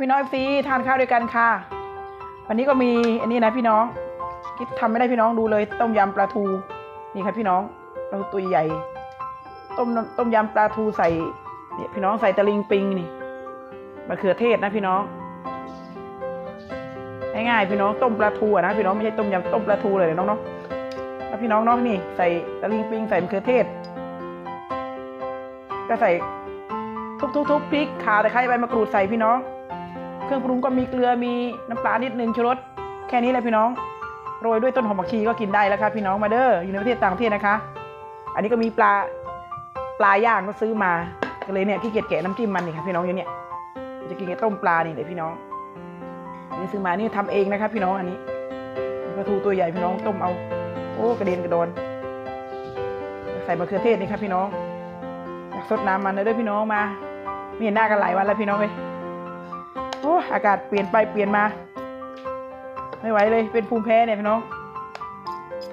พี่น้องซีทานข้าวด้วยกันค่ะ วันนี้ก็มีอันนี้นะพี่น้องคิดทำไม่ได้พี่น้องดูเลย ต้มยำปลาทูนี่ค่ะพี่น้องปลาทูตัวใหญ่ ต้มต้มยำปลาทูใส่เนี่ยพี่น้องใส่ตะลิงปิงนี่มะเขือเทศนะพี่น้องง่ายๆพี่น้องต้มปลาทูนะพี่น้องไม่ใช่ต้มยำต้มปลาทูเลยน้องเนาะแล้วพี่น้องเนาะนี่ ใส่ตะลิงปิงใส่มะเขือเทศ ก็ใส่ทุบๆๆพริกข่าตะไคร้ใบมะกรูดใส่พี่น้อง เครื่องปรุงก็มีเกลือมีน้ำปลานิดนึงชูรสแค่นี้เลยพี่น้อง โรยด้วยต้นหอมผักชีก็กินได้แล้วครับพี่น้องมาเด้ออยู่ในประเทศต่างประเทศนะคะ อันนี้ก็มีปลาปลาย่างก็ซื้อมาก็เลยเนี่ยขี้เกียจแกะน้ำจิ้มมันนี่ค่ะพี่น้องอย่างเนี้ยจะกินกับต้มปลานี่เลยพี่น้องนี่ซื้อมานี่ทำเองนะครับพี่น้องอันนี้ปลาทูตัวใหญ่พี่น้องต้มเอา โอ้กระเด็นกระโดนใส่มะเขือเทศนี่ครับพี่น้องอยากสดน้ำมันเลยด้วยพี่น้องมาไม่เห็นหน้ากันหลายวันแล้วพี่น้องเลย โอ้อากาศเปลี่ยนไปเปลี่ยนมา ไม่ไหวเลยเป็นภูมิแพ้เนี่ยพี่น้อง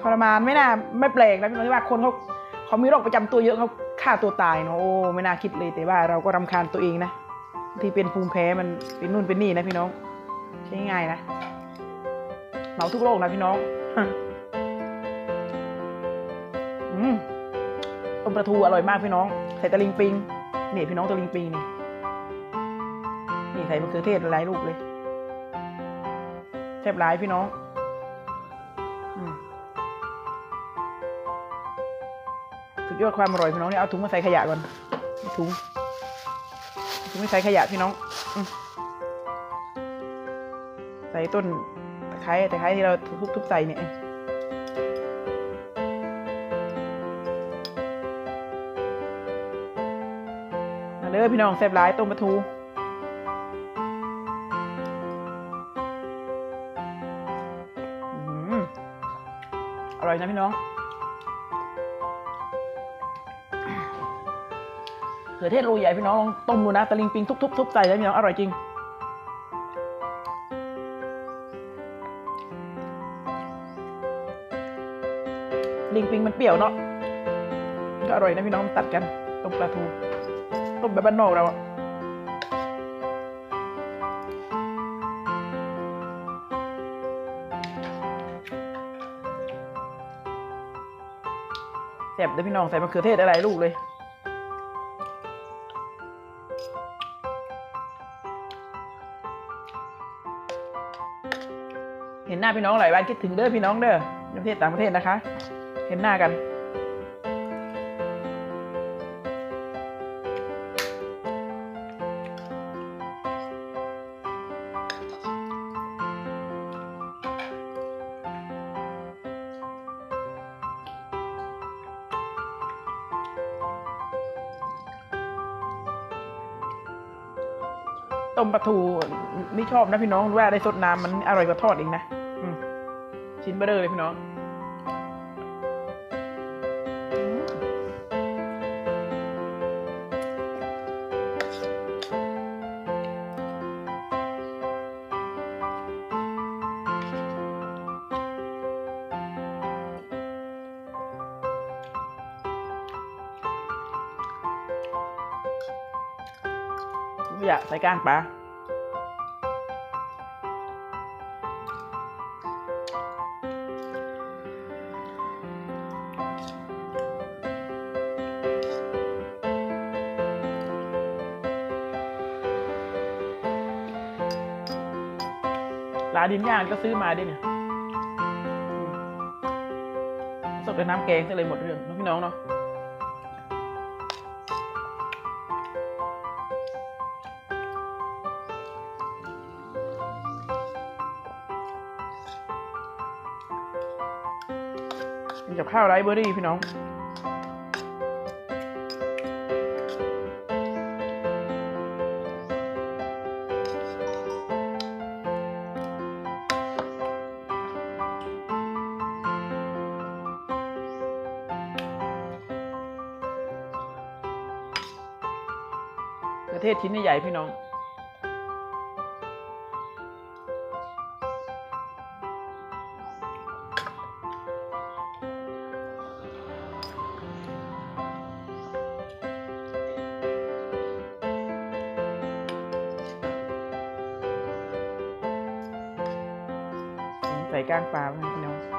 ทรมานไม่น่าไม่แปลกนะพี่น้องที่ว่าคนเขาเขามีโรคประจำตัวเยอะเขาฆ่าตัวตายเนาะโอ้ไม่น่าคิดเลยแต่ว่าเราก็รำคาญตัวเองนะที่เป็นภูมิแพ้มันเป็นนู่นเป็นนี่นะพี่น้องใช้ง่ายนะเหมาทุกโรคนะพี่น้องอืมต้มปลาทูอร่อยมากพี่น้องใส่ตะลิงปิงนี่พี่น้องตะลิงปิงนี่ นี่ใส่มะเขือเทศหลายลูกเลยแซ่บหลายพี่น้องสุดยอดความอร่อยพี่น้องเนี่ยเอาถุงมาใส่ขยะก่อนถุงถุงไม่ใส่ขยะพี่น้องอใส่ต้นตะไคร้ตะไคร้ที่เราทุบๆใส่เนี่ยเด้อพี่น้องแซ่บหลายต้มปลาทู อยนะพี่น้องเขือเทศรูใหญ่พี่น้องลองต้มดูนะตะลิงปิงทุบๆใส่เลยพี่น้องอร่อยจริงลิงปิงมันเปรี้ยวเนาะก็อร่อยนะพี่น้องตัดกันต้มปลาทูต้มแบบบ้านนอกเราอะ บด้วยพี่น้องใส่มะเขือเทศอะไรลูกเลย เห็นหน้าพี่น้องหลายวันคิดถึงเด้อพี่น้องเด้อประเทศต่างประเทศนะคะ เห็นหน้ากัน ต้มปลาทูไม่ชอบนะพี่น้องว่าได้สดน้ำมันอร่อยกว่าทอดอีกนะชิ้นเบอร์เลยพี่น้อง อยากใส่ก้างปลาร้าดินย่างก็ซื้อมาด้เนี่ยอืมสดกับน้ำแกงซะเลยหมดเรื่องเนอะพี่น้องเนาะ กินกับข้าวไรเบอร์รี่พี่น้องประเทศชิ้นใหญ่พี่น้อง ใส่ก้างปลาไปพี่น้อง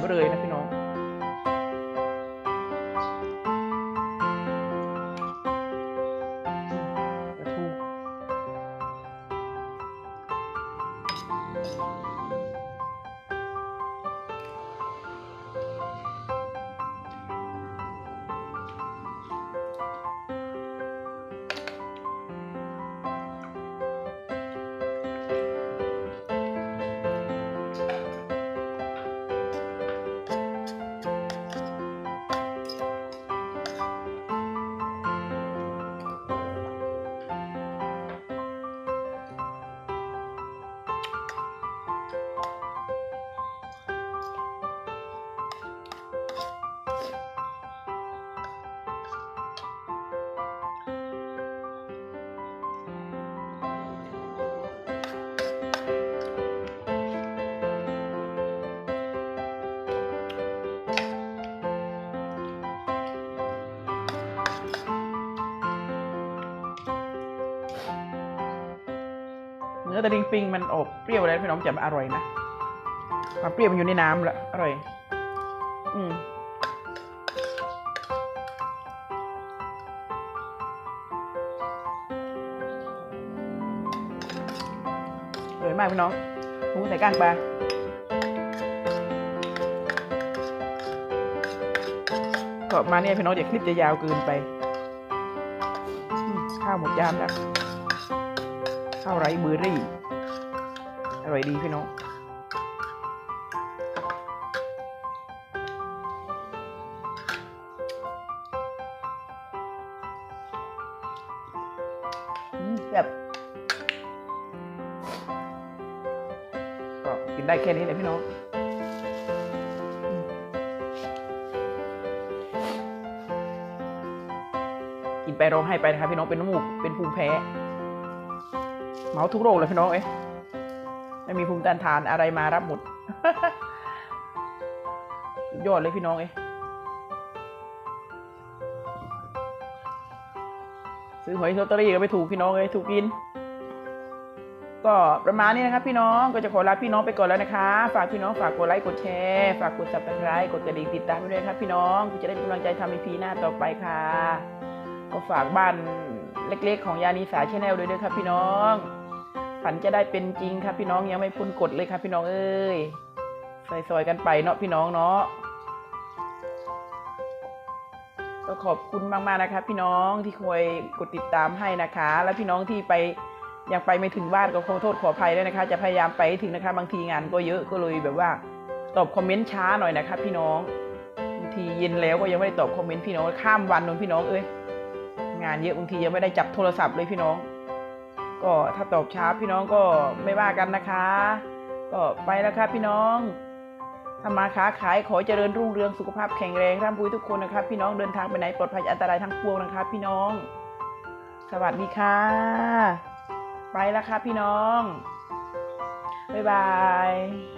ไปเลยนะครับ ตะลิงปิงมันอบเปรี้ยวแล้วพี่น้องจะมาอร่อยนะความเปรี้ยวมันอยู่ในน้ำล้วอร่อย อืมอร่อยมากพี่น้องหมูใส่ก้างปลาก็มาเนี่ยพี่น้องเดี๋ยวคลิปจะยาวเกินไป ข้าวหมดยามแล้ว ข้าวไรเบอร์รี่ อร่อยดีพี่น้องอืมแบบก็กินได้แค่นี้เลยพี่น้องกินไปร้องไห้ไปนะครับพี่น้องเป็นน้ำมูกเป็นภูมิแพ้ เหมาทุกโรคเลยพี่น้องเอ้ยไม่มีภูมิต้านทานอะไรมารับหมดยอดเลยพี่น้องเอ้ยซื้อหวยลอตเตอรี่ก็ไม่ถูกพี่น้องเอ้ยถูกกิน ก็ประมาณนี้นะครับพี่น้องก็จะขอลาพี่น้องไปก่อนแล้วนะคะ ฝากพี่น้องฝากกดไลค์กดแชร์ฝากกด subscribe กดกระดิ่งติดตามไปด้วยครับพี่น้องจะได้เป็นกำลังใจทำอีพีหน้าต่อไปค่ะ ก็ฝากบ้านเล็กๆ ของยานีสาชแนลด้วยด้วยครับพี่น้อง ฝันจะได้เป็นจริงครับพี่น้องยังไม่พ้นกฎเลยครับพี่น้องเอ้ยซอยๆกันไปเนาะพี่น้องเนาะก็ขอบคุณมากๆนะครับพี่น้องที่คอยกดติดตามให้นะคะ และพี่น้องที่ไปยังไปไม่ถึงบ้านก็ขอโทษขออภัยด้วยนะคะ จะพยายามไปถึงนะคะ บางทีงานก็เยอะก็เลยแบบว่า ตอบคอมเมนต์ช้าหน่อยนะครับพี่น้องบางทีเย็นแล้วก็ยังไม่ได้ตอบคอมเมนต์พี่น้องข้ามวันนนพี่น้องเอ้ยงานเยอะบางทียังไม่ได้จับโทรศัพท์เลยพี่น้อง ก็ถ้าตอบช้าพี่น้องก็ไม่ว่ากันนะคะ ก็ไปแล้วครับพี่น้องทำมาค้าขายขอเจริญรุ่งเรืองสุขภาพแข็งแรงร่ำรวยทุกคนนะครับพี่น้องเดินทางไปไหนปลอดภัยจากอันตรายทั้งปวงนะครับพี่น้อง สวัสดีค่ะ ไปแล้วครับพี่น้องบ๊ายบาย